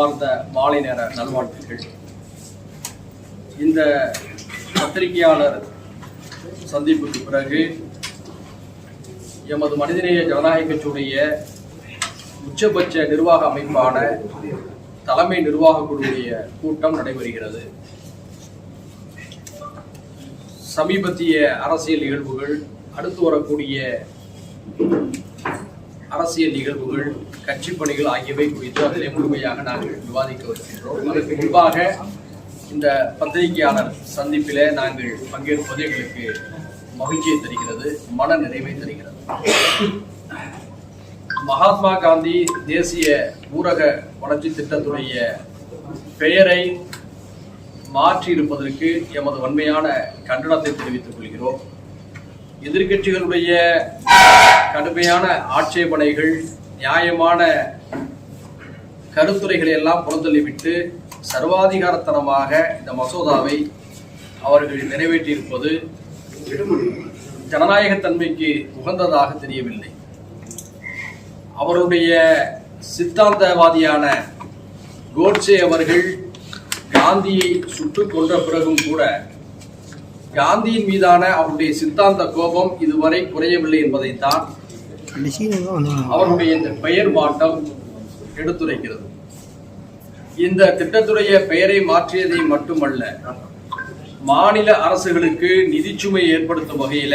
மனமார்ந்த மாலை நேர நல்வாழ்த்துக்கள். இந்த பத்திரிகையாளர் சந்திப்புக்கு பிறகு எமது மனிதநேய ஜனநாயக கட்சியுடைய உச்சபட்ச நிர்வாக அமைப்பான தலைமை நிர்வாக குழுவுடைய கூட்டம் நடைபெறுகிறது. சமீபத்திய அரசியல் நிகழ்வுகள் அடுத்து வரக்கூடிய அரசியல் நிகழ்வுகள் கட்சி பணிகள் ஆகியவை குறித்து அதிலே முழுமையாக நாங்கள் விவாதிக்க வருகின்றோம். அதற்கு முன்பாக இந்த பத்திரிகையாளர் சந்திப்பிலே நாங்கள் பங்கேற்பது எங்களுக்கு மகிழ்ச்சியை தருகிறது மன நிறைவை தருகிறது. மகாத்மா காந்தி தேசிய ஊரக வளர்ச்சி திட்டத்துடைய பெயரை மாற்றியிருப்பதற்கு எமது வன்மையான கண்டனத்தை தெரிவித்துக் கொள்கிறோம். எதிர்க்கட்சிகளுடைய கடுமையான ஆட்சேபனைகள் நியாயமான கருத்துரைகளை எல்லாம் புறந்தள்ளிவிட்டு சர்வாதிகாரத்தனமாக இந்த மசோதாவை அவர்கள் நிறைவேற்றியிருப்பது ஜனநாயகத்தன்மைக்கு உகந்ததாக தெரியவில்லை. அவருடைய சித்தாந்தவாதியான கோட்சே அவர்கள் காந்தியை சுட்டுக் கொன்ற பிறகும் கூட காந்தியின் மீதான அவருடைய சித்தாந்த கோபம் இதுவரை குறையவில்லை என்பதைத்தான் அவருடைய இந்த பெயர் மாற்றம் எடுத்துரைக்கிறது. இந்த திட்டத்துடைய பெயரை மாற்றியதை மட்டுமல்ல மாநில அரசுகளுக்கு நிதிச்சுமை ஏற்படுத்தும் வகையில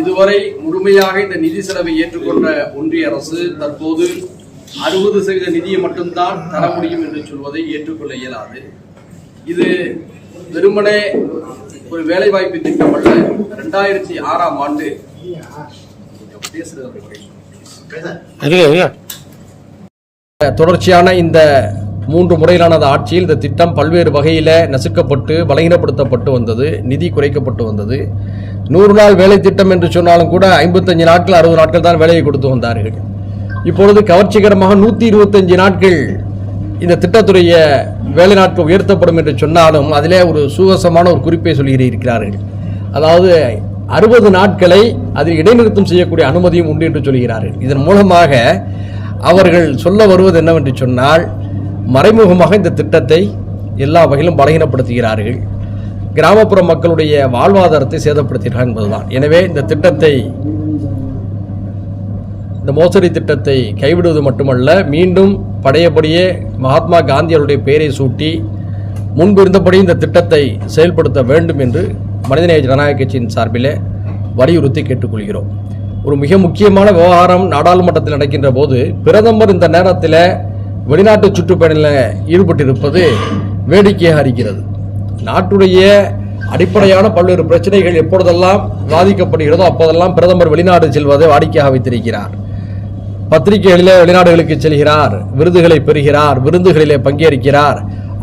இதுவரை முழுமையாக இந்த நிதி செலவை ஏற்றுக்கொண்ட ஒன்றிய அரசு தற்போது அறுபது சதவீத நிதியை மட்டும்தான் தர முடியும் என்று சொல்வதை ஏற்றுக்கொள்ள இயலாது. இது வெறுமனே ஒரு வேலைவாய்ப்பு திட்டம் அல்ல. ரெண்டாயிரத்தி ஆறாம் ஆண்டு தொடர்ச்சியான இந்த மூன்று முறையிலான ஆட்சியில் இந்த திட்டம் பல்வேறு வகையில் நசுக்கப்பட்டு பலகீனப்படுத்தப்பட்டு வந்தது நிதி குறைக்கப்பட்டு வந்தது. நூறு நாள் வேலை திட்டம் என்று சொன்னாலும் கூட ஐம்பத்தஞ்சு நாட்கள் அறுபது நாட்கள் தான் வேலையை கொடுத்து வந்தார்கள். இப்பொழுது கவர்ச்சிகரமாக நூற்றி இருபத்தஞ்சு நாட்கள் இந்த திட்டத்துடைய வேலை நாட்கள் உயர்த்தப்படும் என்று சொன்னாலும் அதிலே ஒரு சுகசமான ஒரு குறிப்பை சொல்லி இருக்கிறார்கள். அதாவது அறுபது நாட்களை அதில் இடைநிறுத்தம் செய்யக்கூடிய அனுமதியும் உண்டு என்று சொல்கிறார்கள் இதன் மூலமாக அவர்கள் சொல்ல வருவது என்னவென்று சொன்னால் மறைமுகமாக இந்த திட்டத்தை எல்லா வகையிலும் பலகீனப்படுத்துகிறார்கள். கிராமப்புற மக்களுடைய வாழ்வாதாரத்தை சேதப்படுத்துகிறார்கள் என்பதுதான். எனவே இந்த திட்டத்தை இந்த மோசடி திட்டத்தை கைவிடுவது மட்டுமல்ல மீண்டும் பழையபடியே மகாத்மா காந்தியருடைய பெயரை சூட்டி முன்பு இருந்தபடி இந்த திட்டத்தை செயல்படுத்த வேண்டும் என்று மனிதநேய ஜனநாயக கட்சியின் சார்பிலே வலியுறுத்தி கேட்டுக்கொள்கிறோம். ஒரு மிக முக்கியமான விவகாரம் நாடாளுமன்றத்தில் நடக்கின்ற போது பிரதமர் இந்த நேரத்தில் வெளிநாட்டு சுற்றுப்பயணில் ஈடுபட்டிருப்பது வேடிக்கையாக இருக்கிறது. நாட்டுடைய அடிப்படையான பல்வேறு பிரச்சனைகள் எப்பொழுதெல்லாம் பாதிக்கப்படுகிறதோ அப்போதெல்லாம் பிரதமர் வெளிநாடு செல்வதை வாடிக்கையாக வைத்திருக்கிறார். பத்திரிகைகளிலே வெளிநாடுகளுக்கு செல்கிறார் விருதுகளை பெறுகிறார் விருந்துகளிலே பங்கேற்கிறார்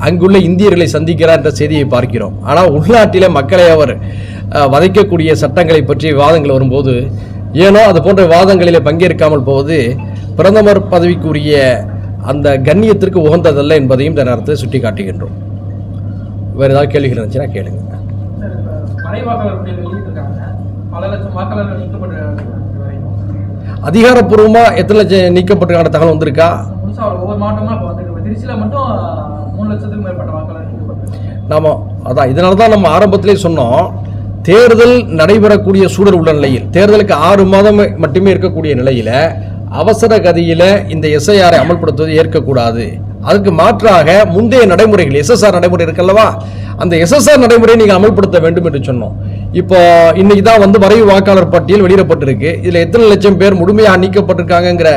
அங்குள்ள இந்தியர்களை சந்திக்கிறார் என்ற செய்தியை பார்க்கிறோம். ஆனால் உள்நாட்டிலே மக்களை அவர் வதைக்கக்கூடிய சட்டங்களை பற்றிய விவாதங்கள் வரும்போது ஏனோ அது போன்ற விவாதங்களிலே பங்கேற்காமல் போவது பிரதமர் பதவிக்குரிய அந்த கண்ணியத்திற்கு உகந்ததல்ல என்பதையும் இந்த நேரத்தில் சுட்டி காட்டுகின்றோம் வேறு ஏதாவது கேள்விகள் இருந்துச்சுன்னா கேளுங்க. பல லட்சம் வாக்காளர்கள் நீக்கப்பட்டு அதிகாரப்பூர்வமாக எத்தனை லட்சம் நீக்கப்பட்டிருக்கான தகவல் வந்திருக்கா? நாம அதான் இதனால தான் நம்ம ஆரம்பத்திலே சொன்னோம் தேர்தல் நடைபெறக்கூடிய சூழல் உள்ள நிலையில் தேர்தலுக்கு ஆறு மாதம் மட்டுமே இருக்கக்கூடிய நிலையில அவசர கதியில இந்த எஸ்ஐஆரை அமல்படுத்துவதை ஏற்கக்கூடாது. அதுக்கு மாற்றாக முந்தைய நடைமுறைகள் எஸ்எஸ்ஆர் நடைமுறை இருக்கல்லவா அந்த எஸ்எஸ்ஆர் நடைமுறையை நீங்க அமல்படுத்த வேண்டும் என்று சொன்னோம். இப்போ இன்னைக்கு தான் வந்து வரைவு வாக்காளர் பட்டியல் வெளியிடப்பட்டிருக்கு. இதில் எத்தனை லட்சம் பேர் முழுமையாக நீக்கப்பட்டிருக்காங்கங்கிற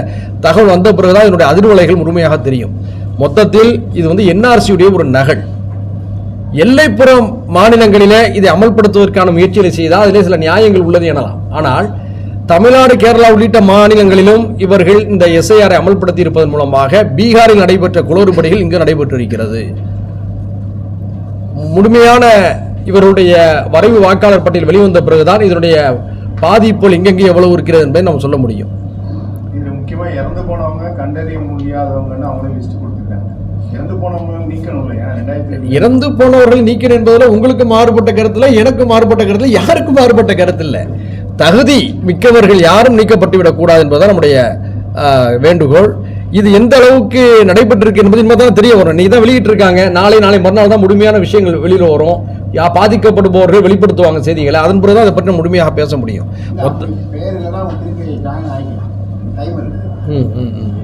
தகவல் வந்த பிறகுதான் இதனுடைய அதிர்வலைகள் முழுமையாக தெரியும். மொத்தத்தில் இது வந்து என்ஆர்சியுடைய ஒரு நகல். எல்லைப்புற மாநிலங்களிலே இதை அமல்படுத்துவதற்கான முயற்சிகளை செய்தால் அதிலே சில நியாயங்கள் உள்ளது எனலாம். ஆனால் தமிழ்நாடு கேரளா உள்ளிட்ட மாநிலங்களிலும் இவர்கள் இந்த எஸ்ஐஆரை அமல்படுத்தி இருப்பதன் மூலமாக பீகாரில் நடைபெற்ற குளறுபடிகள் இங்கு நடைபெற்றிருக்கிறது. முழுமையான இவருடைய வரைவு வாக்காளர் பட்டியல் வெளிவந்த பிறகுதான் இதனுடைய பாதிப்புகள் எங்கெங்கே எவ்வளவு இருக்கிறது என்பதை நம்ம சொல்ல முடியும். இதுல முக்கியமா இறந்து போனவங்க கண்டறிய முடியாதவங்கன்னு அவங்களே லிஸ்ட் கொடுத்துருக்காங்க. இறந்து போனவர்கள் நீக்கணும் என்பதில் உங்களுக்கு மாறுபட்ட கருத்துல எனக்கு மாறுபட்ட கருத்துல யாருக்கும் மாறுபட்ட கருத்து இல்லை தகுதி மிக்கவர்கள் யாரும் நீக்கப்பட்டு விடக்கூடாது என்பதுதான் நம்முடைய வேண்டுகோள். இது எந்த அளவுக்கு நடைபெற்றிருக்கு என்பது இனிமே தான் தெரிய வரும். நீ தான் வெளியிட்டு இருக்காங்க நாளை நாளை மறுநாள் தான் முழுமையான விஷயங்கள் வெளியில் வரும். பாதிக்கப்படுபவர்கள் வெளிப்படுத்துவாங்க செய்திகளை. அதன் பிறகு தான் அதை பற்றி முழுமையாக பேச முடியும்.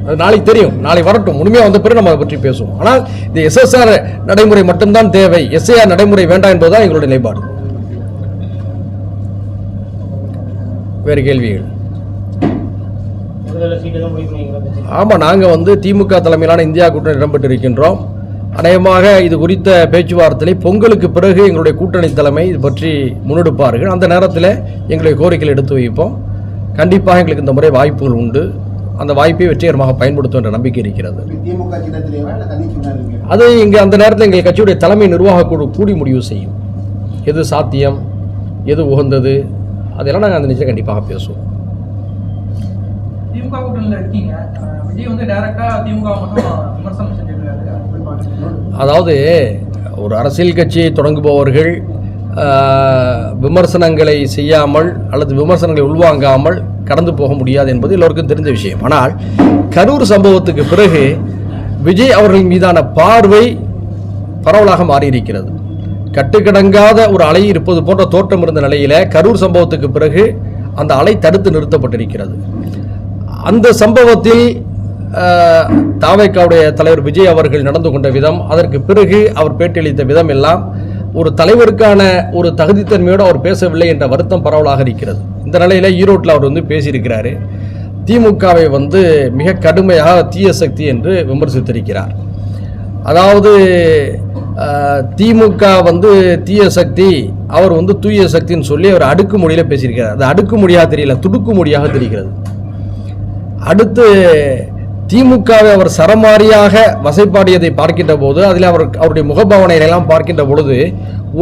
அது நாளைக்கு தெரியும். நாளை வரட்டும். முழுமையாக வந்த பிறகு நம்ம அதை பற்றி பேசுவோம். ஆனால் இந்த எஸ்எஸ்ஆர் நடைமுறை மட்டும்தான் தேவை. எஸ்ஏஆர் நடைமுறை வேண்டாம் என்பதுதான் எங்களுடைய நிலைப்பாடு. வேறு கேள்விகள்? ஆமாம் நாங்கள் வந்து திமுக தலைமையிலான இந்தியா கூட்டணி இடம்பெற்று இருக்கின்றோம் அநேகமாக இது குறித்த பேச்சுவார்த்தையை பொங்கலுக்கு பிறகு எங்களுடைய கூட்டணி தலைமை இது பற்றி முன்னெடுப்பார்கள். அந்த நேரத்தில் எங்களுடைய கோரிக்கைகள் எடுத்து வைப்போம். கண்டிப்பாக எங்களுக்கு இந்த முறை வாய்ப்புகள் உண்டு. அந்த வாய்ப்பை வெற்றிகரமாக பயன்படுத்தும் என்ற நம்பிக்கை இருக்கிறது. அது இங்கே அந்த நேரத்தில் எங்கள் கட்சியுடைய தலைமை நிர்வாக குழு கூடி முடிவு செய்யும். எது சாத்தியம்? எது உகந்தது? அதெல்லாம் நாங்கள் அந்த நிச்சயம் கண்டிப்பாக பேசுவோம். திமுக கூட்டணியில் இருக்கீங்க. விஜய் வந்து டைரக்டாக திமுக மட்டும் விமர்சனம் செஞ்சிருக்காரு. அதாவது ஒரு அரசியல் கட்சியை தொடங்குபவர்கள் விமர்சனங்களை செய்யாமல் அல்லது விமர்சனங்களை உள்வாங்காமல் கடந்து போக முடியாது என்பது எல்லோருக்கும் தெரிந்த விஷயம். ஆனால் கரூர் சம்பவத்துக்கு பிறகு விஜய் அவர்கள் மீதான பார்வை பரவலாக மாறியிருக்கிறது. கட்டுக்கடங்காத ஒரு அலை இருப்பது போன்ற தோற்றம் இருந்த நிலையில் கரூர் சம்பவத்துக்கு பிறகு அந்த அலை தடுத்து நிறுத்தப்பட்டிருக்கிறது. அந்த சம்பவத்தில் தாவேக்காவுடைய தலைவர் விஜய் அவர்கள் நடந்து கொண்ட விதம் அதற்கு பிறகு அவர் பேட்டியளித்த விதம் எல்லாம் ஒரு தலைவருக்கான ஒரு தகுதித்தன்மையோடு அவர் பேசவில்லை என்ற வருத்தம் பரவலாக இருக்கிறது. இந்த நிலையில் ஈரோட்டில் அவர் வந்து பேசியிருக்கிறாரு. திமுகவை வந்து மிக கடுமையாக தீய சக்தி என்று விமர்சித்திருக்கிறார். அதாவது திமுக வந்து தீய சக்தி அவர் வந்து தூய சக்தின்னு சொல்லி அவர் அடுக்குமொழியில் பேசியிருக்கிறார். அது அடுக்குமொழியாக தெரியல துடுக்குமொழியாக தெரிகிறது. அடுத்து திமுகவை அவர் சரமாரியாக வசைப்பாடியதை பார்க்கின்ற போது அதில் அவர் அவருடைய முகபாவனைகளெல்லாம் பார்க்கின்ற பொழுது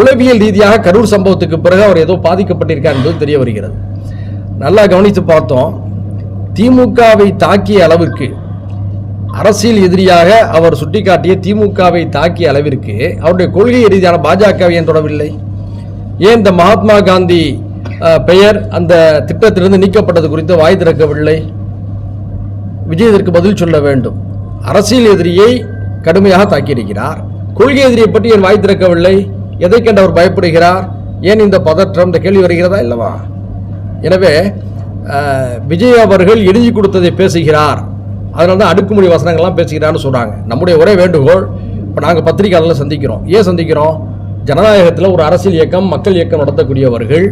உளவியல் ரீதியாக கரூர் சம்பவத்துக்கு பிறகு அவர் ஏதோ பாதிக்கப்பட்டிருக்கார் என்பது தெரிய வருகிறது. நல்லா கவனித்து பார்த்தோம் திமுகவை தாக்கிய அளவுக்கு அரசியல் எதிரியாக அவர் சுட்டிக்காட்டிய திமுகவை தாக்கிய அளவிற்கு அவருடைய கொள்கை ரீதியான பாஜகவை ஏன் தொடவில்லை? ஏன் இந்த மகாத்மா காந்தி பெயர் அந்த திட்டத்திலிருந்து நீக்கப்பட்டது குறித்து வாய் திறக்கவில்லை? விஜய் இதற்கு பதில் சொல்ல வேண்டும். அரசியல் எதிரியை கடுமையாக தாக்கியிருக்கிறார். கொள்கை எதிரியை பற்றி என் வாய் திறக்கவில்லை? எதை கண்டு அவர் பயப்படுகிறார்? ஏன் இந்த பதற்றம்? இந்த கேள்வி வருகிறதா இல்லவா? எனவே விஜய் அவர்கள் எழுதி கொடுத்ததை பேசுகிறார். அதனால தான் அடுக்குமொழி வசனங்கள்லாம் பேசுகிறான்னு சொல்கிறாங்க நம்முடைய ஒரே வேண்டுகோள் இப்போ நாங்கள் பத்திரிகையாளர்களை சந்திக்கிறோம். ஏன் சந்திக்கிறோம்? ஜனநாயகத்தில் ஒரு அரசியல் இயக்கம் மக்கள் இயக்கம் நடத்தக்கூடியவர்கள்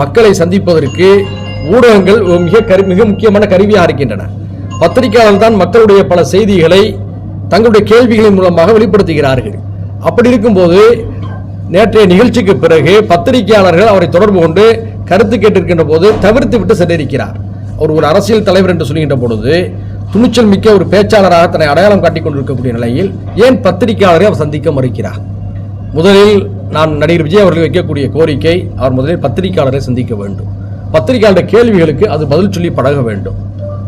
மக்களை சந்திப்பதற்கு ஊடகங்கள் மிக கரு மிக முக்கியமான கருவியாக இருக்கின்றன. பத்திரிகையாளர் தான் மக்களுடைய பல செய்திகளை தங்களுடைய கேள்விகளின் மூலமாக வெளிப்படுத்துகிறார்கள். அப்படி இருக்கும்போது நேற்றைய நிகழ்ச்சிக்கு பிறகு பத்திரிகையாளர்கள் அவரை தொடர்பு கொண்டு கருத்து கேட்டிருக்கின்ற போது தவிர்த்து விட்டு சென்றிருக்கிறார். அவர் ஒரு அரசியல் தலைவர் என்று சொல்கின்ற பொழுது துணிச்சல் மிக்க ஒரு பேச்சாளராக தன்னை அடையாளம் காட்டிக் கொண்டிருக்கக்கூடிய நிலையில் ஏன் பத்திரிகையாளரை அவர் சந்திக்க மறுக்கிறார்? முதலில் நான் நடிகர் விஜய் அவர்கள் வைக்கக்கூடிய கோரிக்கை அவர் முதலில் பத்திரிகையாளரை சந்திக்க வேண்டும். பத்திரிகையாளர் கேள்விகளுக்கு அது பதில் சொல்லி பழக வேண்டும்.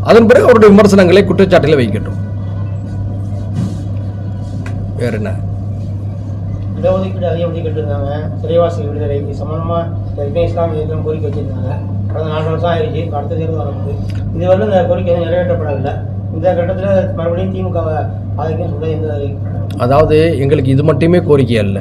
அதன் பிறகு அவருடைய விமர்சனங்களை குற்றச்சாட்டில் வைக்கட்டும். வேற என்ன? இடஒதுக்கீடு அதிகம் ஒதுக்கிட்டு இருந்தாங்க சிறைவாசி விடுதலை. சம்பந்தமாக ஏற்கனவே இயக்கம் கோரிக்கை வச்சிருந்தாங்க. கடந்த நாலு வருஷம் ஆயிடுச்சு. அடுத்த தேர்தல் வரும்போது இதுவரை இந்த கோரிக்கை நிறைவேற்றப்படவில்லை. இந்த கட்டத்தில் மறுபடியும் திமுகவை ஆதிக்கம் சொல்ல எந்த அதாவது எங்களுக்கு இது மட்டுமே கோரிக்கை அல்ல.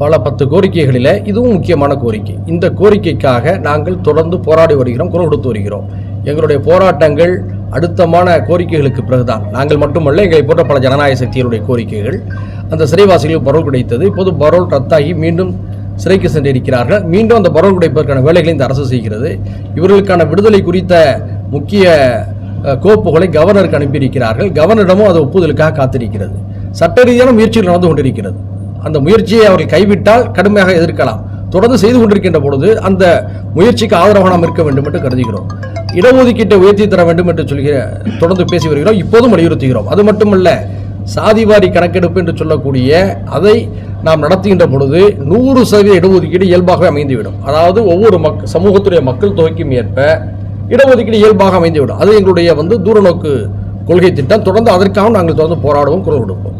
பல பத்து கோரிக்கைகளில் இதுவும் முக்கியமான கோரிக்கை. இந்த கோரிக்கைக்காக நாங்கள் தொடர்ந்து போராடி வருகிறோம் குரல் கொடுத்து வருகிறோம். எங்களுடைய போராட்டங்கள் அடுத்தமான கோரிக்கைகளுக்கு பிறகுதான். நாங்கள் மட்டுமல்ல எங்களை போன்ற பல ஜனநாயக சக்திகளுடைய கோரிக்கைகள். அந்த சிறைவாசிகளுக்கு பரோல் கிடைத்தது. இப்போது பரோல் ரத்தாகி மீண்டும் சிறைக்கு சென்றிருக்கிறார்கள். மீண்டும் அந்த பரோல் கிடைப்பதற்கான வேலைகளை இந்த அரசு செய்கிறது. இவர்களுக்கான விடுதலை குறித்த முக்கிய கோப்புகளை கவர்னருக்கு அனுப்பியிருக்கிறார்கள். கவர்னரிடமும் அது ஒப்புதலுக்காக காத்திருக்கிறது. சட்ட ரீதியான முயற்சிகள் நடந்து கொண்டிருக்கிறது. அந்த முயற்சியை அவர்கள் கைவிட்டால் கடுமையாக எதிர்க்கலாம். தொடர்ந்து செய்து கொண்டிருக்கின்ற பொழுது அந்த முயற்சிக்கு ஆதரவாக நாம் இருக்க வேண்டும் என்று கருதுகிறோம். இடஒதுக்கீட்டை உயர்த்தி தர வேண்டும் என்று சொல்கிற தொடர்ந்து பேசி வருகிறோம். இப்போதும் வலியுறுத்துகிறோம். அது மட்டுமல்ல சாதிவாரி கணக்கெடுப்பு என்று சொல்லக்கூடிய அதை நாம் நடத்துகின்ற பொழுது நூறு சதவீத இடஒதுக்கீடு இயல்பாகவே அமைந்துவிடும். அதாவது ஒவ்வொரு மக் சமூகத்துடைய மக்கள் தொகைக்கும் ஏற்ப இடஒதுக்கீடு இயல்பாக அமைந்துவிடும். அது எங்களுடைய வந்து தூரநோக்கு கொள்கை திட்டம். தொடர்ந்து அதற்காக நாங்கள் தொடர்ந்து போராடுவோம் குரல் கொடுப்போம்.